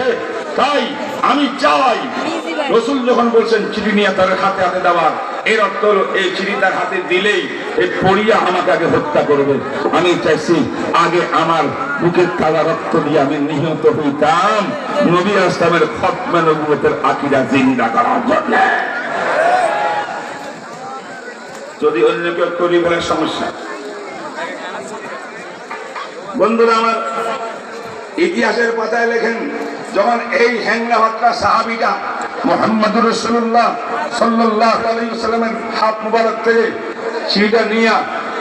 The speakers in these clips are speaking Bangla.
আসে তাই আমি চাই। রসুল যখন বলছেন, চিঠি নিয়ে তার হাতে হাতে দেওয়ার। এর অর্থ হলো, এই চিঠি তার হাতে দিলেই এই পড়িয়া আমাকে আগে হত্যা করবে। আমি চাইছি, আগে আমার বুকের তাজা রক্ত দিয়ে আমি নিহত হইতাম। নবী আসলামের ফতমা নবুয়তের আকিরা জিন্দা করার জন্য। যদি অন্য কেউ করি ফেলার সমস্যা। বন্ধুরা আমার ইতিহাসের পাতায় লেখেন যখন এই হ্যাংলা হত্যা সাহাবিটা মোহাম্মদুর রসুল্লাহ সাল্লাহ আলাইসাল্লামের হাত মুবারক থেকে সিঁড়িটা নিয়ে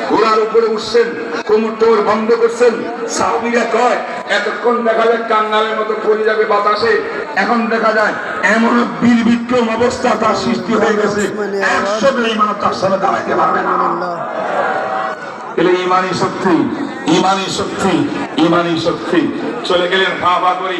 ঘোড়ার উপরে উঠছেন, কোমর টোর বন্ধ করছেন। সাহাবিরা কয়, এতক্ষণ দেখা যায় কাঙ্গালের মতো পড়ে যাবে বাতাসে। এখন দেখা যায় এমন বীর বিক্রম অবস্থা তার সৃষ্টি হয়ে গেছে। একশো বেঈমান তার সামনে দাঁড়াইতে পারবে না। এলে ইমানি শক্তি ইমানি শক্তি ইমানি শক্তি। চলে গেলেন ফা ফা করি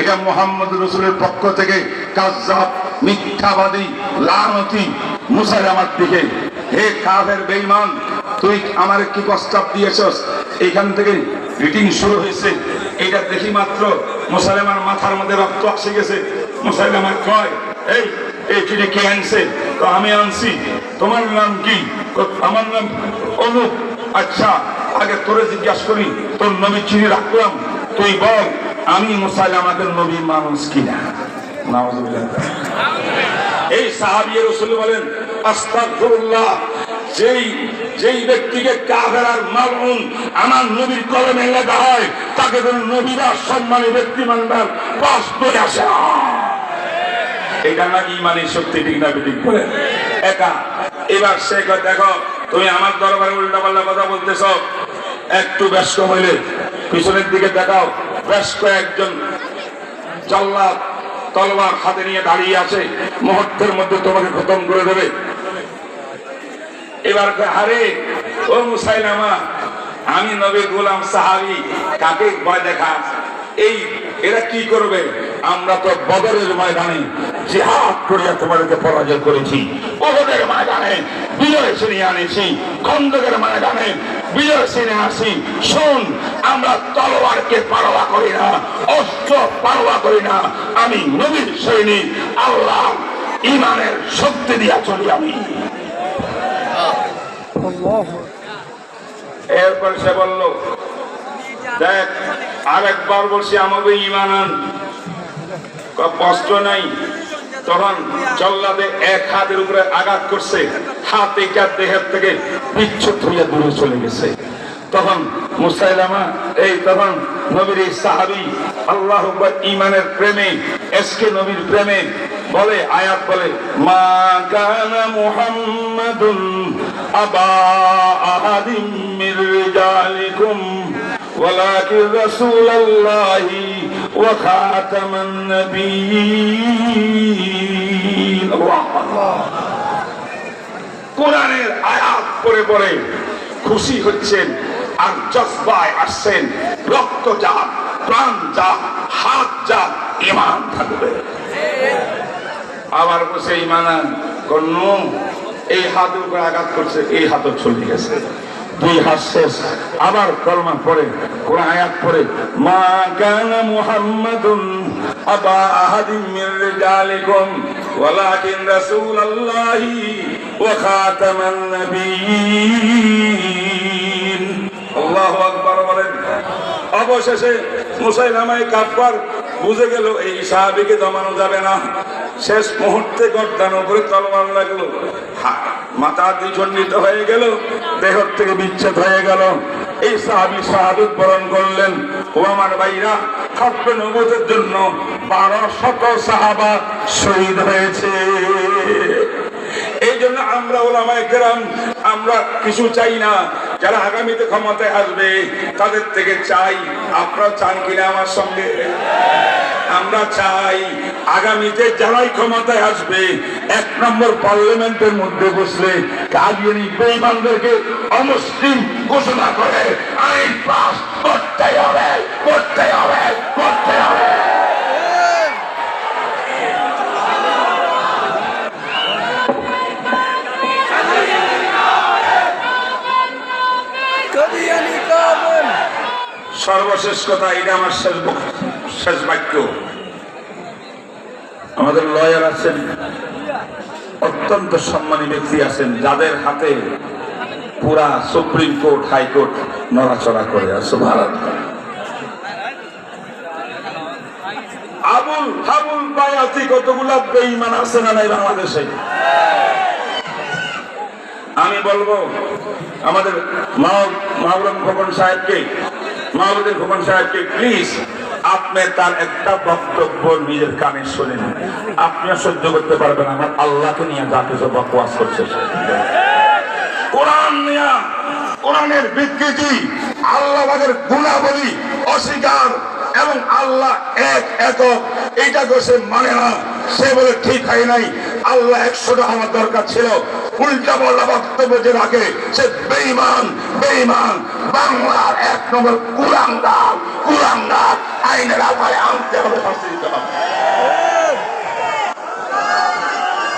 এটা মোহাম্মদ রসুলের পক্ষ থেকে কাজ্জাব, মিথ্যাবাদী, লানতি, মুসাইলামার দিকে। হে কাফের বেঈমান, তুই আমার কি প্রস্তাব দিয়েছস? এখান থেকে রিটিং শুরু হয়েছে। এটা দেখি মাত্র মুসাইলামার মাথার মধ্যে রক্ত আসে গেছে। মুসাইলামার কয়, এই এই চিঠি কে আনছে? তো আমি আনছি। তোমার নাম কি? আমার নাম অনুপ। আচ্ছা আগে তোরে জিজ্ঞাসা করি, তোর নবী চিনি রাখলাম। তুই বল আমি মুসাইল আমাদের নবী মানুষ কিনা? এই সাহাবিয়ে রসুল বলেন যেই যেই ব্যক্তিকে কাফের আর মালউন আমার নবীর কলমে লেখা হয়, তাকে কোন নবীরা সম্মানী ব্যক্তি মানবার বাস্তবে আসে। এটা নাকি ইমানের শক্তি ঠিক না ঠিক করে একা, এবার সে দেখো, তুমি আমার দরবারে উল্টা পাল্টা কথা বলতেছ, একটু ব্যস্ত হইলে, পিছনের দিকে দেখাও। জল্লাদ হাতে নিয়ে দাঁড়িয়ে আছে। মুহূর্তের মধ্যে তোমাকে খতম করে দেবে। এবার আরে, ও মুসাইলামা, আমি নবী গোলাম সাহাবি, কাকে ভয় দেখা এই, এরা কি করবে? আমরা তো বদরের ময়দানে জিহাদ করিয়া তোমাদেরকে পরাজয় করেছি। ওহদের ময়দানে বিজয় ছিনিয়ে আনেছি। খন্দকের ময়দানে বিজয় ছিনে আসি, শোন, আমরা তলোয়ারকে পারোয়া করি না, অস্ত্র পারোয়া করি না, আমি নবীর সৈনিক আল্লাহ ইমানের শক্তি দিয়া চলি আমি। এরপর সে বলল, দেখ, আরেকবার বলছি, আমাকে ইমান আন। কষ্ট নাই, তখন চল্লাদে এক হাতের উপরে আঘাত করছে। হাত এইটা দেহের থেকে বিচ্ছুত হইয়া দূরে চলে গেছে। তখন মুসাইলামা, এই তখন নবীর এই সাহাবি আল্লাহ ইমানের প্রেমে, এসকে নবীর প্রেমে বলে, আয়াত বলে, মা কানা মুহাম্মাদুন আবা আহাদিম মির রিজালিকুম, ওয়ালাকিন রাসূলুল্লাহি ওয়া খাতামান নবিয়্যিন। আল্লাহ আল্লাহ কোরআনের আয়াত করে পড়ে খুশি হচ্ছেন আর জজবায় আসছেন। রক্ত যা, প্রাণ যা, হাত যা ইমান থাকবে। আবার বসে ইমান কর্ণ এই হাতের উপরে আঘাত করছে, এই হাতও চলে গেছে। দুই হাত শেষ, আবার কলমা পড়ে কোন আয়াত পড়ে, মা কানা মুহাম্মাদুন আবা আহাদিম মির রিজালিকুম ওয়ালাকিন রাসূলুল্লাহি ওয়া খাতামান নাবিয়্যিন। আল্লাহু আকবার বলেন। অবশেষে মুসাইলামাই কাফার বুঝে গেল, এই সাহাবিকে দমানো যাবে না। শেষ মুহূর্তে গর্দান উপরে তলবার লাগল। মাথা দ্বিখণ্ডিত হয়ে গেল, দেহ থেকে বিচ্ছেদ হয়ে গেল। এই সাহাবি শাহাদুত বরণ করলেন। ও আমার ভাইরা নবতের জন্য বারো শত সাহাবা শহীদ হয়েছে। এই জন্য আমরা আমরা কিছু চাই না। যারা আগামীতে ক্ষমতায় আসবে, তাদের থেকে চাই আপনারা চান কিনা আমার সঙ্গে? আমরা চাই, আগামীতে যারাই ক্ষমতায় আসবে, এক নম্বর পার্লামেন্টের মধ্যে বসলে কালিয়ানি বেইমানদেরকে অমুসলিম ঘোষণা করে, আইন পাস করতে হবে করতে হবে। সর্বশেষ কথা, এটা আমার শেষ শেষ বাক্য। আমাদের লয়ার আছেন, অত্যন্ত সম্মানী ব্যক্তি আছেন, যাদের হাতে পুরা সুপ্রিম কোর্ট, হাইকোর্ট নড়াচড়া করে আছে ভারত আবুল হাবুল বায়াতি কতগুলা বেঈমান আছে না নাই বাংলাদেশে আমি বলব, আমাদের মাহবুব খোকন সাহেবকে মাহবুদের খোকন সাহেবকে প্লিজ আপনি তার একটা বক্তব্য নিজের কানে শোনেন আপনিও সহ্য করতে পারবেন আমার আল্লাহকে নিয়ে যা কিছু বকওয়াস করছে। কোরআন নিয়া, কোরআনের বিকৃতি আল্লাহের গুণাবলী, অস্বীকার এবং আল্লাহ এক একক। তো সে মানে না। সে বলে, ঠিক হয় নাই। আল্লাহ একশোটা আমার দরকার ছিল। উল্টা পাল্লা বক্তব্য যে রাখে, সে বেইমান বেইমান বাংলার এক নম্বর কুরাঙ্গার কুরাঙ্গার আইনের আপায় আনতে হবে, শাস্তি দিতে হবে।